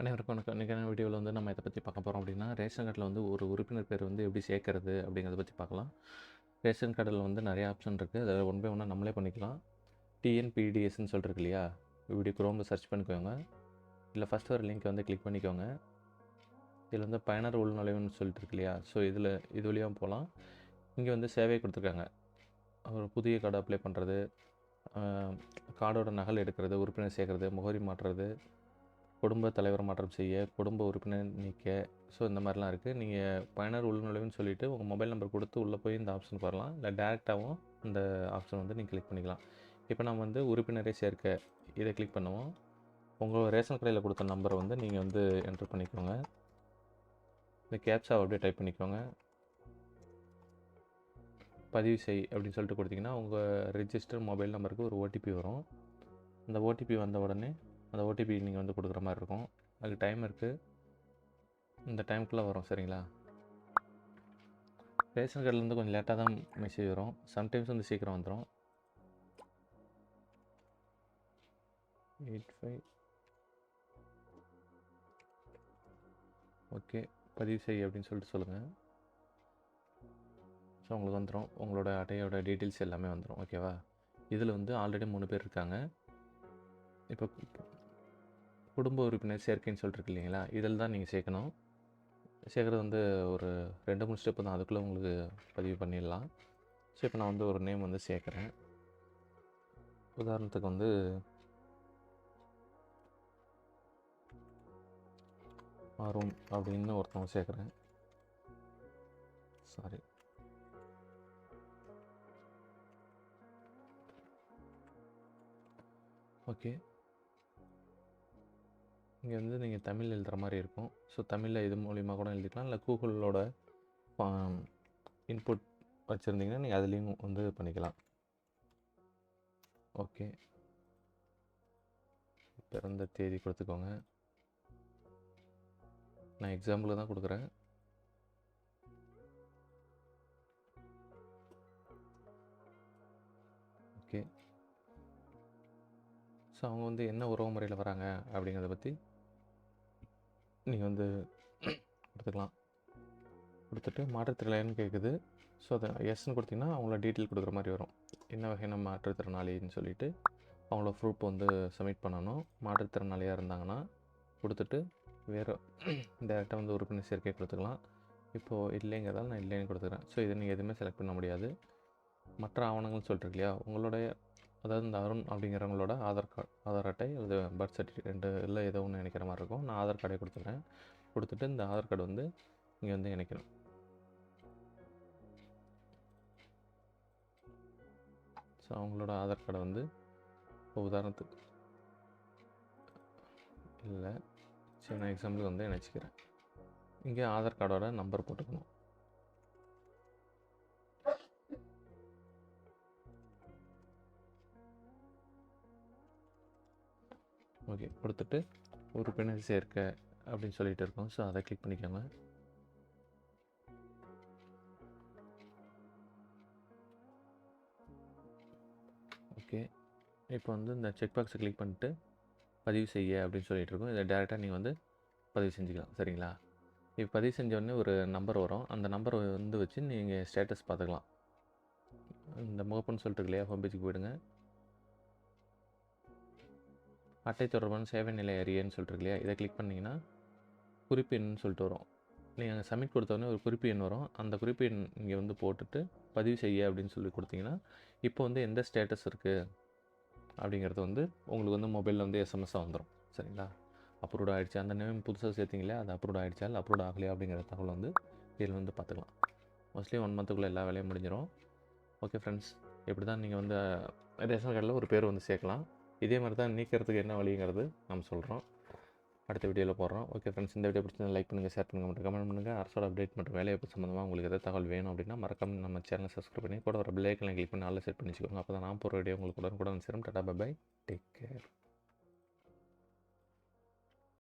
அனைவருக்கும் வணக்கம். இன்றைக்கான வீடியோவில் வந்து நம்ம இதை பற்றி பார்க்க போகிறோம் அப்படின்னா ரேஷன் கார்டில் வந்து ஒரு உறுப்பினர் பேர் வந்து எப்படி சேர்க்கறது அப்படிங்கிறத பற்றி பார்க்கலாம். ரேஷன் கார்டில் வந்து நிறைய ஆப்ஷன் இருக்குது அதில் ஒன் பை ஒன்னாக நம்மளே பண்ணிக்கலாம். டிஎன்பிடிஎஸ்ன்னு சொல்லிருக்கு இல்லையா? இப்படி குரோமில் சர்ச் பண்ணிக்கோங்க. இல்லை ஃபஸ்ட் வர லிங்க்கை வந்து கிளிக் பண்ணிக்கோங்க. இதில் வந்து பயனர் உள்நுழைவுன்னு சொல்லிட்டு இருக்கு இல்லையா? ஸோ இதில் இது வழியாக போகலாம். இங்கே வந்து சேவை கொடுத்துருக்காங்க. ஒரு புதிய கார்டு அப்ளை பண்ணுறது கார்டோட நகல் எடுக்கிறது உறுப்பினர் சேர்க்குறது முகவரி மாற்றுறது குடும்ப தலைவர் மாற்றம் செய்ய குடும்ப உறுப்பினர் நீக்க ஸோ இந்த மாதிரிலாம் இருக்குது நீங்கள் பயனர் உள்நுழைவுன்னு சொல்லிவிட்டு உங்கள் மொபைல் நம்பர் கொடுத்து உள்ளே போய் இந்த ஆப்ஷன் வரலாம் இல்லை டேரெக்டாகவும் இந்த ஆப்ஷன் வந்து நீங்கள் கிளிக் பண்ணிக்கலாம். இப்போ நம்ம வந்து உறுப்பினரை சேர்க்க இதை கிளிக் பண்ணுவோம். உங்கள் ரேஷன் கடையில் கொடுத்த நம்பரை வந்து நீங்கள் வந்து என்ட்ரு பண்ணிக்கோங்க. இந்த கேப்ஸாவை அப்படியே டைப் பண்ணிக்கோங்க. பதிவு செய் அப்படின்னு சொல்லிட்டு கொடுத்தீங்கன்னா உங்கள் ரிஜிஸ்டர் மொபைல் நம்பருக்கு ஒரு ஓடிபி வரும். அந்த ஓடிபி வந்த உடனே அந்த ஓடிபி நீங்கள் வந்து கொடுக்குற மாதிரி இருக்கும். அதுக்கு டைம் இருக்குது இந்த டைமுக்குள்ளே வரும் சரிங்களா? ரேஷன் கார்டுலேருந்து கொஞ்சம் லேட்டாக தான் மெசேஜ் வரும். சம்டைம்ஸ் வந்து சீக்கிரம் வந்துடும் எயிட் ஃபைவ் ஓகே பதிவு செய் அப்படின்னு சொல்லிட்டு சொல்லுங்கள் ஸோ உங்களுக்கு வந்துடும் உங்களோட அட்டையோட டீட்டெயில்ஸ் எல்லாமே வந்துடும் ஓகேவா இதில் வந்து ஆல்ரெடி மூணு பேர் இருக்காங்க. இப்போ குடும்ப உறுப்பினர் சேர்க்கைன்னு சொல்லிட்டு இல்லைங்களா? இதில் தான் நீங்கள் சேர்க்கணும். சேர்க்குறது வந்து ஒரு ரெண்டு மூணு ஸ்டெப்பு தான். அதுக்குள்ளே உங்களுக்கு பதிவு பண்ணிடலாம். ஸோ இப்போ நான் வந்து ஒரு நேம் வந்து சேர்க்குறேன். உதாரணத்துக்கு வந்து அருண் அப்படின்னு ஒருத்தவங்க சேர்க்குறேன். சாரி ஓகே இங்கே வந்து நீங்கள் தமிழ் எழுதுகிற மாதிரி இருக்கும். ஸோ தமிழில் இது மூலிமா கூட எழுதிக்கலாம். இல்லை கூகுளோட இன்புட் வச்சுருந்தீங்கன்னா நீங்கள் அதுலேயும் வந்து பண்ணிக்கலாம். ஓகே பிறந்த தேதி கொடுத்துக்கோங்க. நான் எக்ஸாம்பிள் தான் கொடுக்குறேன். ஓகே ஸோ அவங்க வந்து என்ன உறவு முறையில் வராங்க அப்படிங்கிறத பற்றி நீங்கள் வந்து கொடுத்துக்கலாம். கொடுத்துட்டு மாற்றுத்திறனாளின்னு கேட்குது ஸோ அதை எஸ்ன்னு கொடுத்தீங்கன்னா அவங்கள டீட்டெயில் கொடுக்குற மாதிரி வரும். என்ன வகையான மாற்றுத்திறனாளின்னு சொல்லிட்டு அவங்கள ப்ரூஃப் வந்து சப்மிட் பண்ணணும். மாற்றுத்திறனாளியாக இருந்தாங்கன்னா கொடுத்துட்டு வேறு டேரெக்டாக வந்து உறுப்பினர் சேர்க்கை கொடுத்துக்கலாம். இப்போது இல்லைங்கிறதால நான் இல்லைன்னு கொடுத்துக்கிறேன். ஸோ இதை நீங்கள் எதுவுமே செலக்ட் பண்ண முடியாது. மற்ற ஆவணங்கள்னு சொல்லிட்டு இல்லையா? உங்களுடைய அதாவது இந்த அருண் அப்படிங்கிறவங்களோட ஆதார் கார்டு ஆதார் அட்டை அல்லது பர்த் சர்டிஃபிகேட் ரெண்டு இல்லை ஏதோ ஒன்று இணைக்கிற மாதிரி இருக்கும். நான் ஆதார் கார்டை கொடுத்துட்றேன் கொடுத்துட்டு இந்த ஆதார் கார்டு வந்து இங்கே வந்து இணைக்கணும். ஸோ அவங்களோட ஆதார் கார்டை வந்து இப்போ உதாரணத்துக்கு இல்லை. சரி நான் எக்ஸாம்பிளுக்கு வந்து இணைச்சிக்கிறேன். இங்கே ஆதார் கார்டோட நம்பர் போட்டுக்கணும். ஓகே. கொடுத்துட்டு உறுப்பினர் சேர்க்க அப்படின்னு சொல்லிட்டு இருக்கோம். ஸோ அதை கிளிக் பண்ணிக்கோங்க. ஓகே. இப்போ வந்து இந்த செக் பாக்ஸை கிளிக் பண்ணிட்டு பதிவு செய்ய அப்படின்னு சொல்லிட்டு இருக்கோம். இதை டேரெக்டாக நீங்கள் வந்து பதிவு செஞ்சுக்கலாம். சரிங்களா? இப்போ பதிவு செஞ்ச உடனே ஒரு நம்பர் வரும். அந்த நம்பரை வந்து வச்சு நீங்கள் ஸ்டேட்டஸ் பார்த்துக்கலாம். இந்த முகப்புன்னு சொல்லிட்டு இருக்கு இல்லையா? ஹோம் பேஜுக்கு போயிடுங்க. அட்டை தொடர்பான சேவை நிலை அறியன்னு சொல்லிட்டு இல்லையா? இதை கிளிக் பண்ணிங்கன்னா குறிப்பு எண்ணுன்னு சொல்லிட்டு வரும். நீங்கள் சப்மிட் கொடுத்தோடனே ஒரு குறிப்பு எண் வரும். அந்த குறிப்பு எண் இங்கே வந்து போட்டுட்டு பதிவு செய்ய அப்படின்னு சொல்லி கொடுத்தீங்கன்னா இப்போ வந்து எந்த ஸ்டேட்டஸ் இருக்குது அப்படிங்கிறது வந்து உங்களுக்கு வந்து மொபைலில் வந்து எஸ்எம்எஸ்ஸாக வந்துடும் சரிங்களா? அப்ரூவ் ஆகிடுச்சு அந்த நேம் புதுசாக சேர்த்திங்களே அது அப்ரூவ் ஆகிடுச்சா இல்லை அப்ரூவ் ஆகலையா? அப்படிங்கிற தகவல் வந்து இதில் வந்து பார்த்துக்கலாம். மோஸ்ட்லி ஒன் மந்த்துக்குள்ளே எல்லா வேலையும் முடிஞ்சிடும் ஓகே ஃப்ரெண்ட்ஸ் இப்படி தான் நீங்கள் வந்து ரேஷன் கார்டில் ஒரு பேர் வந்து சேர்க்கலாம். இதே மாதிரி தான் நீக்கிறதுக்கு என்ன வழிங்கிறது நம்ம சொல்கிறோம் அடுத்த வீடியோவில் போடுறோம். ஓகே ஃப்ரெண்ட்ஸ் இந்த வீடியோ பிடிச்சிருந்தா லைக் பண்ணுங்கள் ஷேர் பண்ணுங்கள் மட்டும் கமெண்ட் பண்ணுங்கள் அரசோட அப்டேட் மற்றும் வேலைவாய்ப்பு சம்மந்தமாக உங்களுக்கு எதாவது தகவல் வேணும் அப்படின்னா மறக்காம நம்ம சேனலை சப்ஸ்கிரைப் பண்ணி கூட ஒரு பிள்ளைகளை கிளிக் பண்ணி நல்லா செட் பண்ணி வச்சுக்கோங்க. அப்போ தான் நான் போகிற வீடியோ உங்களுக்கு உடனுக்குடன் சேரும். Tata bye take care